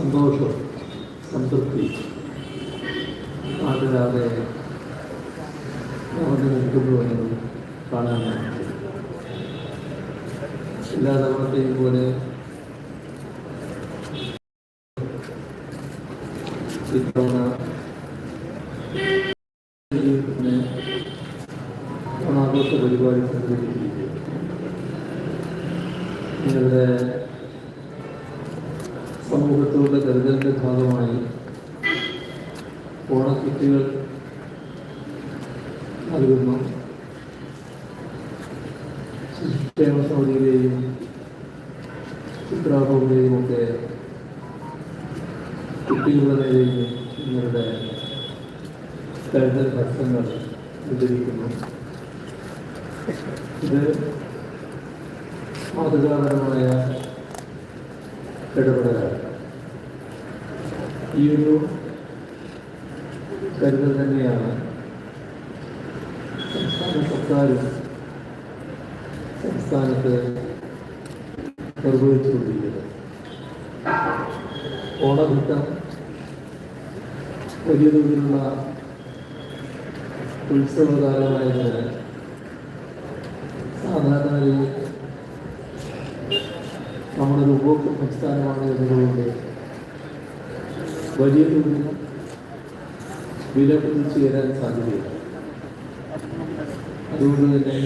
സന്തോഷം സംതൃപ്തി. നാട്ടിലാകെ അവന് നിൽക്കുന്നു എന്നത് കാണാൻ സാധിക്കും എല്ലാ തവണത്തെയും പോലെ ഇത്തവണ ജീവിതത്തിന് ഓണാഘോഷ പരിപാടി സംഘടിപ്പിച്ചിരിക്കുന്നു നിങ്ങളുടെ സമൂഹത്തോട് കരുതലിന്റെ ഭാഗമായി ഓണക്കിറ്റുകൾ നൽകുന്നു. ക്ഷേമ സമിതിയുടെയും ചിത്രാഭവന്റെയും ഒക്കെ കുട്ടികളുടെ നേരെയും നിങ്ങളുടെ തെരഞ്ഞെടുപ്പ് പ്രശ്നങ്ങൾ വിതരിക്കുന്നു ഇത് മാതൃകാപരമായ ഇടപെടലാണ്. ഈ ഒരു കരുതൽ തന്നെയാണ്. സംസ്ഥാന സർക്കാരും സംസ്ഥാനത്ത് നിർവഹിച്ചുകൊണ്ടിരിക്കുന്നത്. ഓണവൃത്തം വലിയ തോതിലുള്ള ഉത്സവകാലമായതിനാൽ സാധാരണ നമ്മുടെ ഉപഭോക്തൃ സംസ്ഥാനമാണ് എന്നതുകൊണ്ട് വലിയ തോതിൽ വില കുതിച്ചു വരാൻ സാധ്യതയില്ല. അതുകൊണ്ട് തന്നെ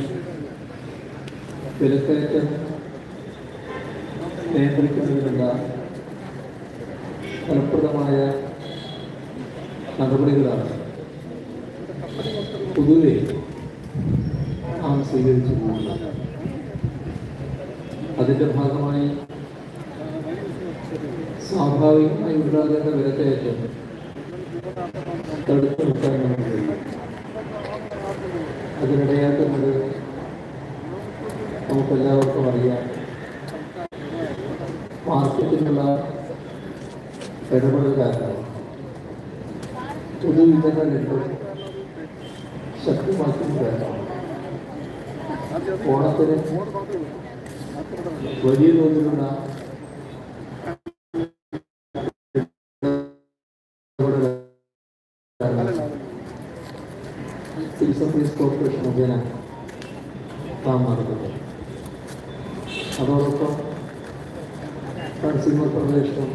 വിലക്കയറ്റം നിയന്ത്രിക്കുന്നതിനുള്ള ഫലപ്രദമായ നടപടികളാണ് പൊതുവെ നാം സ്വീകരിച്ചു പോകുന്നത്. അതിന്റെ ഭാഗമായി സ്വാഭാവികമായി ഉണ്ടാകേണ്ട വിലക്കയറ്റം തടുത്തു നിർത്താൻ നമുക്ക് കഴിയും അതിനിടയാക്കുന്നത് നമുക്കെല്ലാവർക്കും അറിയാം. മാർക്കറ്റിലുള്ള ഇടപെടൽ കാരണം പൊതുവിതരണ രംഗം ശക്തമാക്കുന്നതാണ് ഓണത്തിന് വലിയ തോതിലുള്ള സിവിൽ സർവീസ് കോർപ്പറേഷൻ മുഖേന നാം നടത്തുന്നത് അതോടൊപ്പം കൺസ്യൂമർ പ്രവേശനം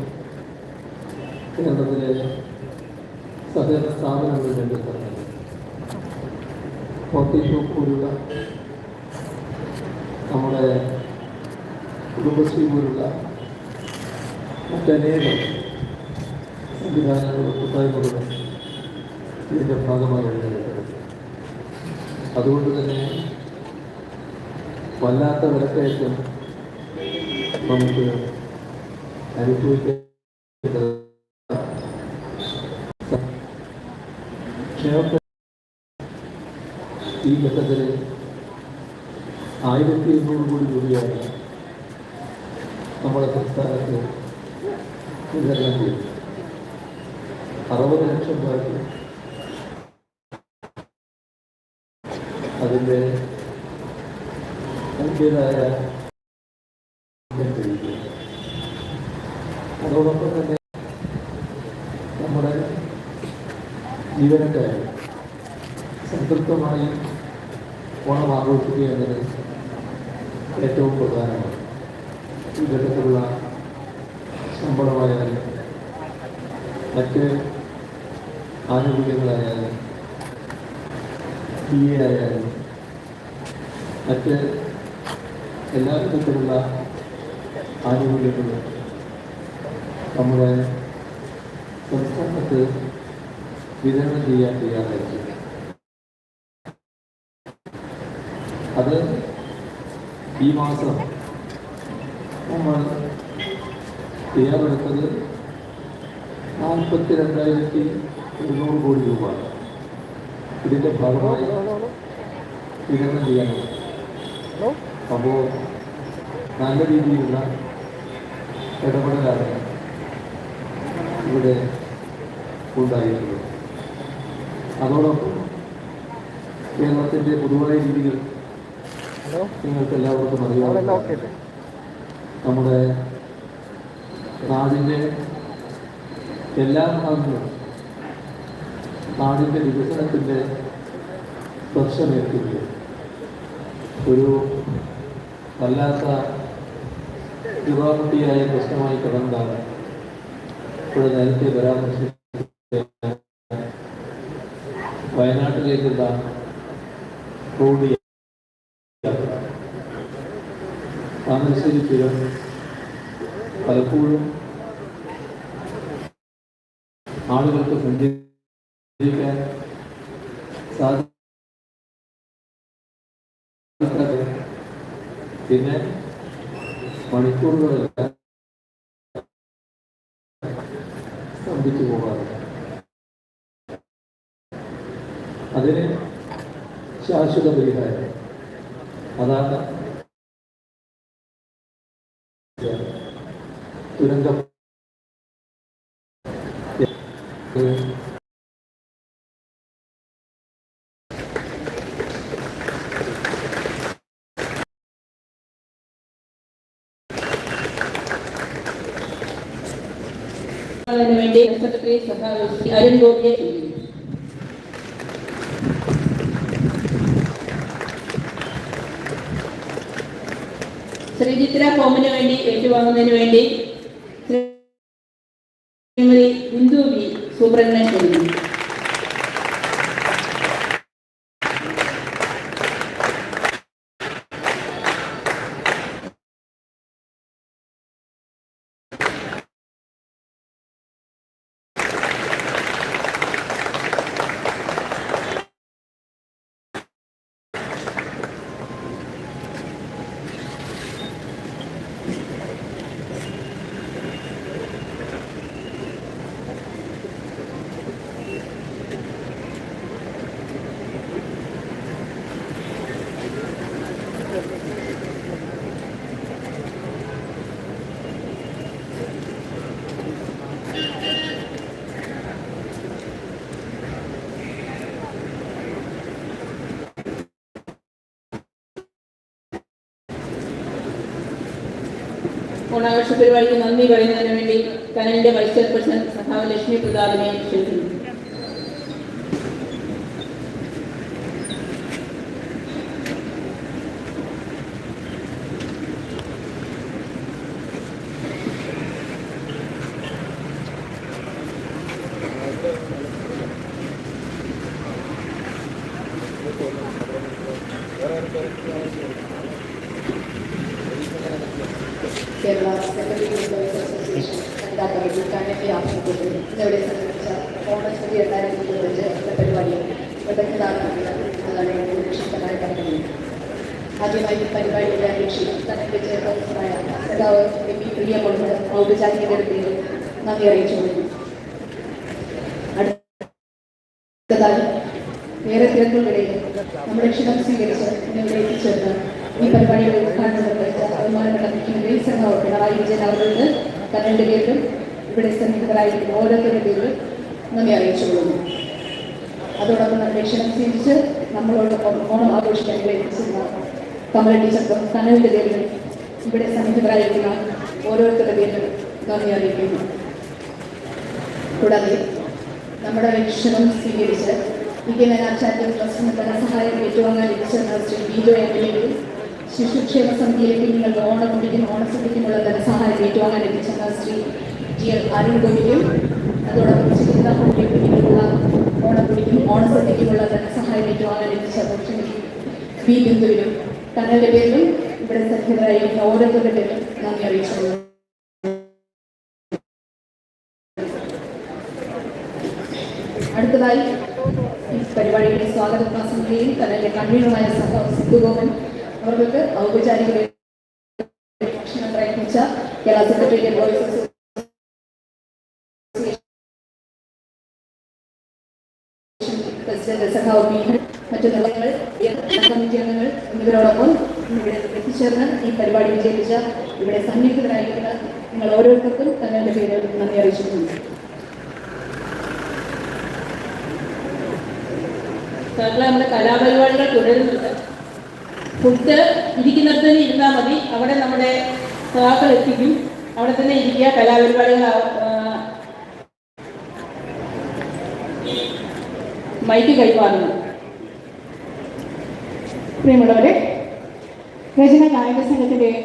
കേരളത്തിലെ സഹകരണ സ്ഥാപനങ്ങൾ രംഗത്തുണ്ട് കോട്ടയം പോലുള്ള നമ്മുടെ കുടുംബശ്രീ പോലുള്ള മറ്റനേകം സംവിധാനങ്ങളും കൂട്ടായ്മകളും ഇതിന്റെ ഭാഗമായി രംഗത്തുണ്ട് അതുകൊണ്ട് തന്നെ വല്ലാത്ത വിലക്കയറ്റം നമുക്ക് അനുഭവിക്കേണ്ടത് ഈ ഘട്ടത്തിൽ ആയിരത്തി ഇരുന്നൂറ് കോടി രൂപയാണ് നമ്മുടെ സംസ്ഥാനത്ത് വിതരണം ചെയ്തു അറുപത് ലക്ഷം പേർക്ക് അതിന്റെ അതിന്റെതായ അതോടൊപ്പം തന്നെ നമ്മുടെ ജീവനക്കാരെ സംതൃപ്തമായി ഓണം ആഘോഷിക്കുക എന്നത് ഏറ്റവും പ്രധാനമാണ്. ഈ ഘട്ടത്തിലുള്ള ശമ്പളമായാലും മറ്റ് ആനുകൂല്യങ്ങളായാലും ഡി എ ആയാലും മറ്റ് എല്ലാ വിധത്തിലുള്ള ആനുകൂല്യങ്ങളും നമ്മുടെ സംസ്ഥാനത്ത് വിതരണം ചെയ്യാൻ തയ്യാറായിരിക്കും. അത് ഈ മാസം നമ്മൾ തയ്യാറെടുത്തത് നാൽപ്പത്തി രണ്ടായിരത്തി ഇരുന്നൂറ് കോടി രൂപ. ഇതിന്റെ ഭാഗമായി വിതരണം ചെയ്യാനുണ്ട് അപ്പോൾ നല്ല രീതിയിലുള്ള ഇടപെടലാണ് ഇവിടെ ഉണ്ടായിട്ടുള്ളത്. അതോടൊപ്പം കേരളത്തിന്റെ പൊതുവായ രീതികൾ നിങ്ങൾക്ക് എല്ലാവർക്കും അറിയാം നമ്മുടെ നാടിന്റെ എല്ലാ ഭാഗങ്ങളും നാടിന്റെ വികസനത്തിന്റെ സ്പർശമേൽക്കുകയും ഒരു വല്ലാത്ത യുവാകുട്ടിയായ പ്രശ്നമായി കിടന്നതാണ്. ഇവിടെ നേരത്തെ പരാമർശിച്ച വയനാട്ടിലേക്കുള്ള റോഡ് യാത്ര പലപ്പോഴും ആളുകൾക്ക് സഞ്ചരിക്കാൻ സാധിക്കാതെ പിന്നെ മണിക്കൂറുകളല്ല സ്തംഭിച്ചു പോകാറില്ല അതിന് ശാശ്വത പരിഹാരം. അതാണ് തുരങ്ക വേണ്ടി സെക്രട്ടറി സഹായ അരുൺ ഗോപിയെ. ശ്രീചിത്ര ഹോമിന് വേണ്ടി ഏറ്റുവാങ്ങുന്നതിന് വേണ്ടി ശ്രീമതി ബിന്ദു വി സൂപ്രണ്ടിനെ ക്ഷണിക്കുന്നു ഓണാഘോഷ പരിപാടിക്ക് നന്ദി പറയുന്നതിന് വേണ്ടി കനലിന്റെ വൈസ് ചെയർപേഴ്സൺ സഹാവ് ലക്ഷ്മി പ്രതാപിനെ ക്ഷണിക്കുന്നു കേരള സെക്രട്ടറി അസോസിയേഷൻ വനിതാ കമ്മിറ്റി കണ്ണന്റെ ആഭിമുഖ്യത്തിൽ ഇന്നിവിടെ സംഘടിപ്പിച്ച ഓണസ്മൃതി രണ്ടായിരത്തി ഇരുപത്തഞ്ച് എന്ന പരിപാടിയിൽ ആദ്യമായി പരിപാടിയുടെ ഔപചാരിക തരത്തിൽ നന്ദി അറിയിച്ചു കൊള്ളുന്നു അടുത്തതായി നമ്മുടെ ക്ഷണം സ്വീകരിച്ച് എത്തിച്ചേർന്ന് ഈ പരിപാടിയുടെ ഉദ്ഘാടനം നിർവഹിച്ച ബഹുമാനപ്പെട്ട മുഖ്യമന്ത്രി സഖാവ് പിണറായി വിജയൻ അവരുടെ തങ്ങളുടെ പേരിലും ഇവിടെ സന്നിഹിതരായിരിക്കുന്ന ഓരോരുത്തരുടെ പേരിലും നന്ദി അറിയിച്ചുകൊള്ളുന്നു. അതോടൊപ്പം നമ്മുടെ ക്ഷണം സ്വീകരിച്ച് നമ്മളോടൊപ്പം ഓണം ആഘോഷിക്കാൻ ഇവിടെ എത്തിച്ചിരുന്ന കമല ടീച്ചർക്കും കനലിന്റെ പേരിലും ഇവിടെ സന്നിഹിതരായിരിക്കുന്ന ഓരോരുത്തരുടെ പേരിലും നന്ദി അറിയിക്കുന്നു. കൂടാതെ നമ്മുടെ ലക്ഷണം സ്വീകരിച്ച് വിദ്യാഭ്യാസ ട്രസ്റ്റിന് ധനസഹായം ഏറ്റുവാങ്ങാൻ ലഭിച്ചെന്ന ശ്രീ ബിജോ എം എൽ എയും ശിശുക്ഷേമ സമിതിയിലേക്ക് നിങ്ങൾക്ക് ഓണക്കുടിക്കും ഓണസദ്യക്കുമുള്ള ധനസഹായം ഏറ്റുവാങ്ങാൻ ലഭിച്ചെന്ന ശ്രീ ജി എൽ അരുൺ ഗോപിക്കും അതോടൊപ്പം ചികിത്സാ കുട്ടികൾക്കുള്ള ഓണക്കുടിക്കും ഓണസദ്യക്കുമുള്ള ധനസഹായം ഏറ്റുവാങ്ങാൻ ലഭിച്ച ദക്ഷിണി ബി ബിന്ദുവിനും തങ്ങളുടെ പേരിലും ഇവിടെ സന്നിഹിതരായിരിക്കുന്ന ഓരോരുത്തരുടെ പേരിലും നന്ദി അറിയിച്ചുകൊള്ളുന്നു. അടുത്തതായി പരിപാടിയുടെ സ്വാഗത പ്രാസംഗികയും തന്നെ കൺവീനറായ സഹ സിദ്ധുഗോപൻ അവർക്ക് ഔപചാരിക ഭക്ഷണം പ്രയത്നിച്ച കേരള സെക്രട്ടേറിയറ്റ് ബോയ്സ് പ്രസിഡന്റ് സഖാവ് പി മറ്റു അംഗങ്ങൾ എന്നിവരോടൊപ്പം ഇവിടെ എത്തിച്ചേർന്ന് ഈ പരിപാടി ഇവിടെ സന്നിഹിതരായിരിക്കുന്ന നിങ്ങൾ ഓരോരുത്തർക്കും തങ്ങളുടെ പേര് നന്ദി അറിയിച്ചിട്ടുണ്ട്. നമ്മുടെ കലാപരിപാടികൾ തുടരുന്നുണ്ട്. ഫുഡ് ഇരിക്കുന്നിടത്ത് തന്നെ ഇരുന്നാൽ മതി. അവിടെ നമ്മുടെ സഹാക്കൾ എത്തിക്കും. അവിടെ തന്നെ ഇരിക്കുക. കലാപരിപാടികൾ മൈക്ക് കൈമാറുന്നു. പ്രിയമുള്ളവരെ രചന ഗായക സംഘത്തിന്റെ